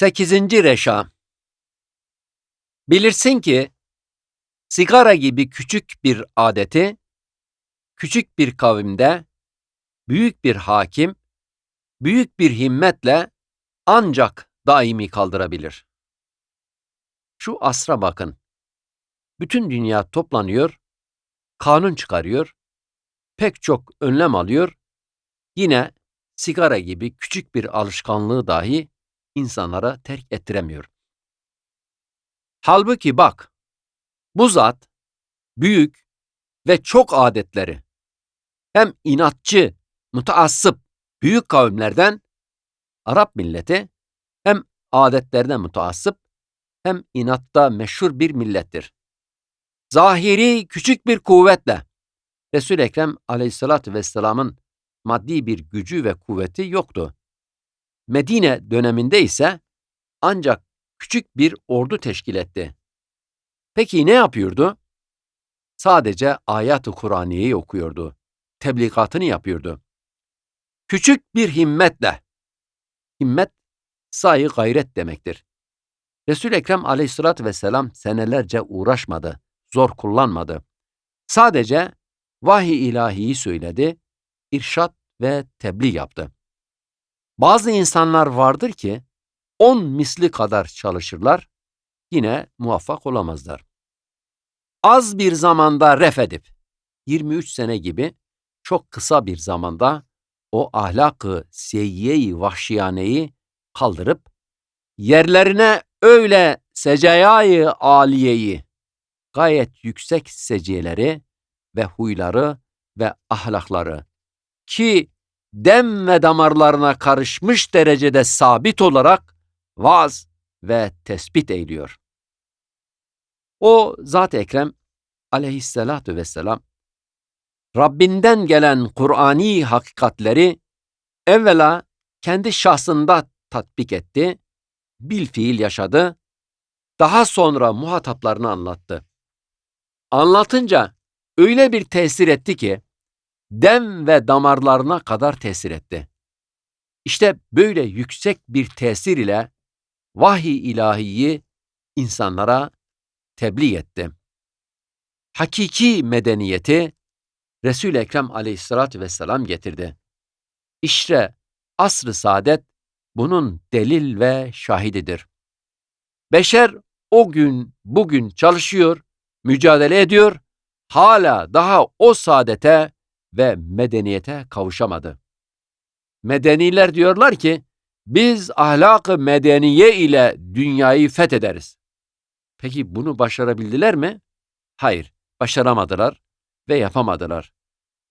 Sekizinci reşa. Bilirsin ki sigara gibi küçük bir adeti küçük bir kavimde büyük bir hakim büyük bir himmetle ancak daimi kaldırabilir. Şu asra bakın. Bütün dünya toplanıyor, kanun çıkarıyor, pek çok önlem alıyor. Yine sigara gibi küçük bir alışkanlığı dahi insanlara terk ettiremiyor. Halbuki bak, bu zat büyük ve çok adetleri hem inatçı, mutaassıp büyük kavimlerden Arap milleti hem adetlerine mutaassıp hem inatta meşhur bir millettir. Zahiri küçük bir kuvvetle Resul-i Ekrem aleyhissalatü vesselamın maddi bir gücü ve kuvveti yoktu. Medine döneminde ise ancak küçük bir ordu teşkil etti. Peki ne yapıyordu? Sadece ayat-ı Kur'aniyeyi okuyordu. Tebligatını yapıyordu. Küçük bir himmetle. Himmet, sayı gayret demektir. Resul-i Ekrem aleyhissalatü vesselam senelerce uğraşmadı, zor kullanmadı. Sadece vahiy ilahiyi söyledi, irşat ve tebliğ yaptı. Bazı insanlar vardır ki on misli kadar çalışırlar, yine muvaffak olamazlar. Az bir zamanda ref edip, 23 sene gibi çok kısa bir zamanda o ahlakı seyyiye-i vahşiyaneyi kaldırıp, yerlerine öyle secayayı aliyeyi, gayet yüksek seciyeleri ve huyları ve ahlakları ki dem ve damarlarına karışmış derecede sabit olarak vaz ve tespit eyliyor. O Zat-ı Ekrem aleyhissalatu vesselam Rabbinden gelen Kur'ani hakikatleri evvela kendi şahsında tatbik etti, bil fiil yaşadı, daha sonra muhataplarını anlattı. Anlatınca öyle bir tesir etti ki, dem ve damarlarına kadar tesir etti. İşte böyle yüksek bir tesir ile vahiy ilahiyi insanlara tebliğ etti. Hakiki medeniyeti Resul-i Ekrem aleyhissalatü vesselam getirdi. İşte asr-ı saadet bunun delil ve şahididir. Beşer o gün bugün çalışıyor, mücadele ediyor, hala daha o saadete ve medeniyete kavuşamadı. Medeniler diyorlar ki, biz ahlak-ı medeniye ile dünyayı fethederiz. Peki bunu başarabildiler mi? Hayır, başaramadılar ve yapamadılar.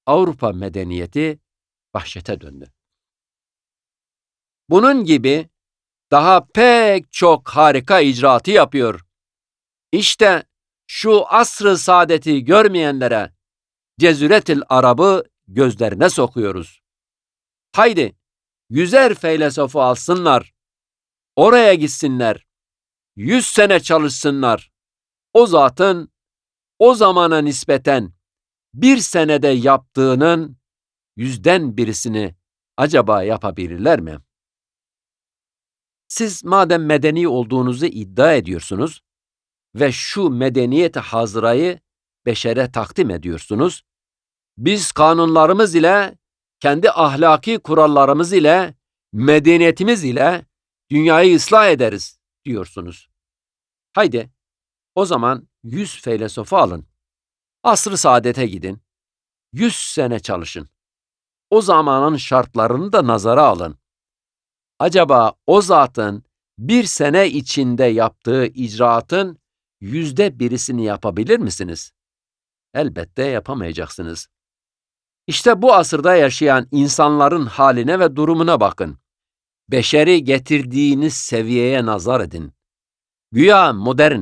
Avrupa medeniyeti vahşete döndü. Bunun gibi daha pek çok harika icraatı yapıyor. İşte şu asr-ı saadeti görmeyenlere Cezüretil Arab'ı gözlerine sokuyoruz. Haydi, yüzer feylesofu alsınlar, oraya gitsinler, yüz sene çalışsınlar. O zatın o zamana nispeten bir senede yaptığının yüzden birisini acaba yapabilirler mi? Siz madem medeni olduğunuzu iddia ediyorsunuz ve şu medeniyet hazırayı beşere takdim ediyorsunuz, biz kanunlarımız ile, kendi ahlaki kurallarımız ile, medeniyetimiz ile dünyayı ıslah ederiz diyorsunuz. Haydi, o zaman yüz feylesofu alın. Asr-ı saadete gidin. Yüz sene çalışın. O zamanın şartlarını da nazara alın. Acaba o zatın bir sene içinde yaptığı icraatın yüzde birisini yapabilir misiniz? Elbette yapamayacaksınız. İşte bu asırda yaşayan insanların haline ve durumuna bakın. Beşeri getirdiğiniz seviyeye nazar edin. Güya modern,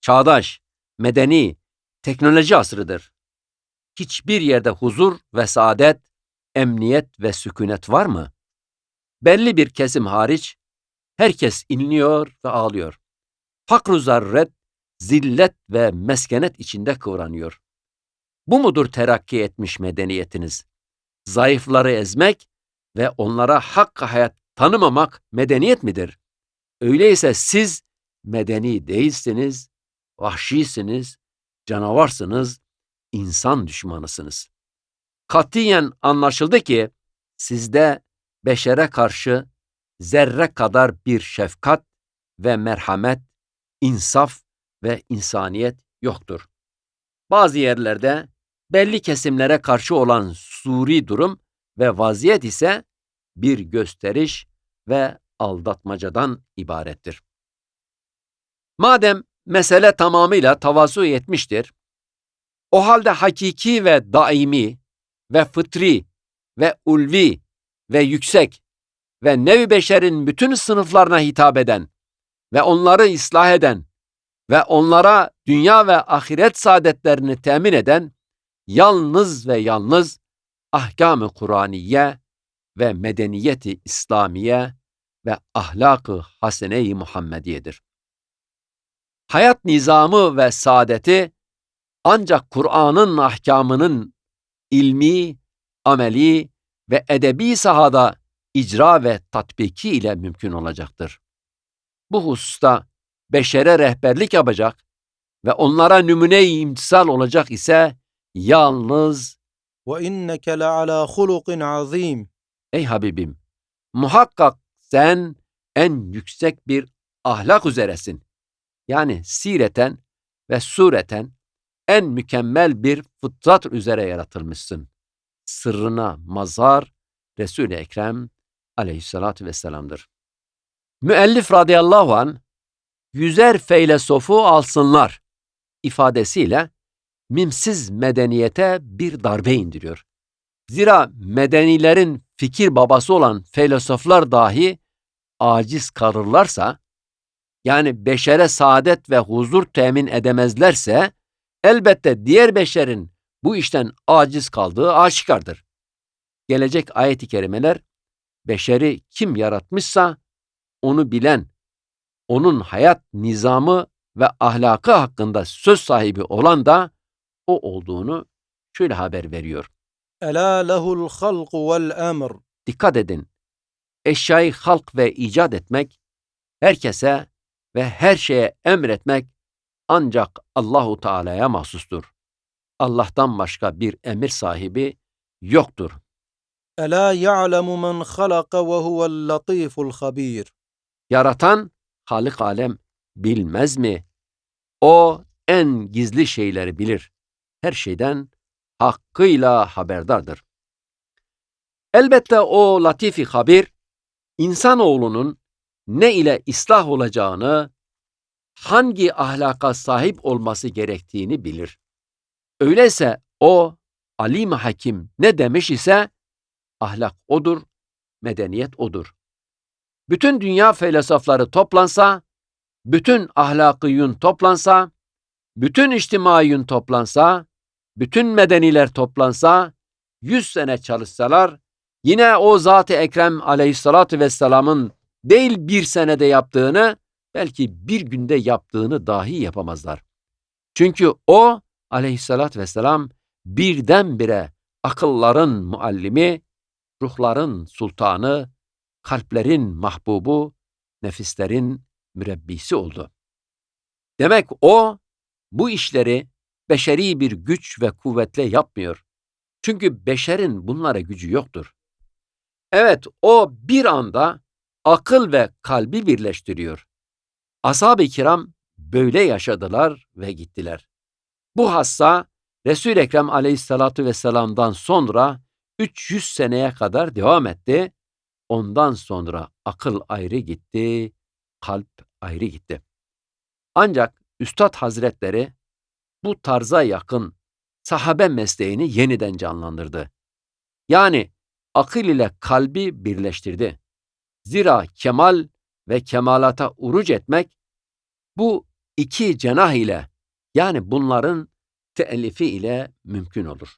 çağdaş, medeni, teknoloji asrıdır. Hiçbir yerde huzur ve saadet, emniyet ve sükunet var mı? Belli bir kesim hariç herkes inliyor ve ağlıyor. Fakru zarret, zillet ve meskenet içinde kıvranıyor. Bu mudur terakki etmiş medeniyetiniz? Zayıfları ezmek ve onlara hakkı hayat tanımamak medeniyet midir? Öyleyse siz medeni değilsiniz, vahşisiniz, canavarsınız, insan düşmanısınız. Katiyen anlaşıldı ki sizde beşere karşı zerre kadar bir şefkat ve merhamet, insaf ve insaniyet yoktur. Bazı yerlerde belli kesimlere karşı olan suri durum ve vaziyet ise bir gösteriş ve aldatmacadan ibarettir. Madem mesele tamamıyla tavazu etmiştir, o halde hakiki ve daimi ve fıtri ve ulvi ve yüksek ve nevi beşerin bütün sınıflarına hitap eden ve onları ıslah eden ve onlara dünya ve ahiret saadetlerini temin eden yalnız ve yalnız ahkam-ı Kur'aniye ve medeniyeti İslamiye ve ahlakı hasene-i Muhammediyedir. Hayat nizamı ve saadeti ancak Kur'an'ın ahkamının ilmi, ameli ve edebi sahada icra ve tatbiki ile mümkün olacaktır. Bu hususta beşere rehberlik yapacak ve onlara numune-i imtisal olacak ise yalnız ve inneke le ala hulukin azim. Ey Habibim, muhakkak sen en yüksek bir ahlak üzeresin. Yani sireten ve sureten en mükemmel bir fıtrat üzere yaratılmışsın. Sırrına mazar Resul-i Ekrem aleyhissalatü vesselam'dır. Müellif radıyallahu an yüzer feylesofu alsınlar ifadesiyle mimsiz medeniyete bir darbe indiriyor. Zira medenilerin fikir babası olan filozoflar dahi aciz kalırlarsa, yani beşere saadet ve huzur temin edemezlerse, elbette diğer beşerin bu işten aciz kaldığı aşikardır. Gelecek ayet-i kerimeler, beşeri kim yaratmışsa onu bilen, onun hayat nizamı ve ahlakı hakkında söz sahibi olan da o olduğunu şöyle haber veriyor. Ela lehul halku vel emr. Dikkat edin. Eşyayı halk ve icat etmek, herkese ve her şeye emretmek ancak Allahu Teala'ya mahsustur. Allah'tan başka bir emir sahibi yoktur. Ela ya'lemu men halaka ve huvel latiful habir. Yaratan Halık alem bilmez mi? O en gizli şeyleri bilir. Her şeyden hakkıyla haberdardır. Elbette o latifi habir, insanoğlunun ne ile ıslah olacağını, hangi ahlaka sahip olması gerektiğini bilir. Öyleyse o alim hakim ne demiş ise ahlak odur, medeniyet odur. Bütün dünya filozofları toplansa, bütün ahlakı yün toplansa, bütün içtimai yün toplansa, bütün medeniler toplansa, yüz sene çalışsalar, yine o Zat-ı Ekrem aleyhissalatü vesselamın değil bir senede yaptığını, belki bir günde yaptığını dahi yapamazlar. Çünkü o aleyhissalatü vesselam birdenbire akılların muallimi, ruhların sultanı, kalplerin mahbubu, nefislerin mürebbisi oldu. Demek o bu işleri beşeri bir güç ve kuvvetle yapmıyor. Çünkü beşerin bunlara gücü yoktur. Evet, o bir anda akıl ve kalbi birleştiriyor. Ashab-ı kiram böyle yaşadılar ve gittiler. Bu hassa Resul-i Ekrem aleyhissalatu vesselam'dan sonra 300 seneye kadar devam etti. Ondan sonra akıl ayrı gitti, kalp ayrı gitti. Ancak Üstad Hazretleri bu tarza yakın sahabe mesleğini yeniden canlandırdı. Yani akıl ile kalbi birleştirdi. Zira kemal ve kemalata uruc etmek bu iki cenah ile yani bunların teellifi ile mümkün olur.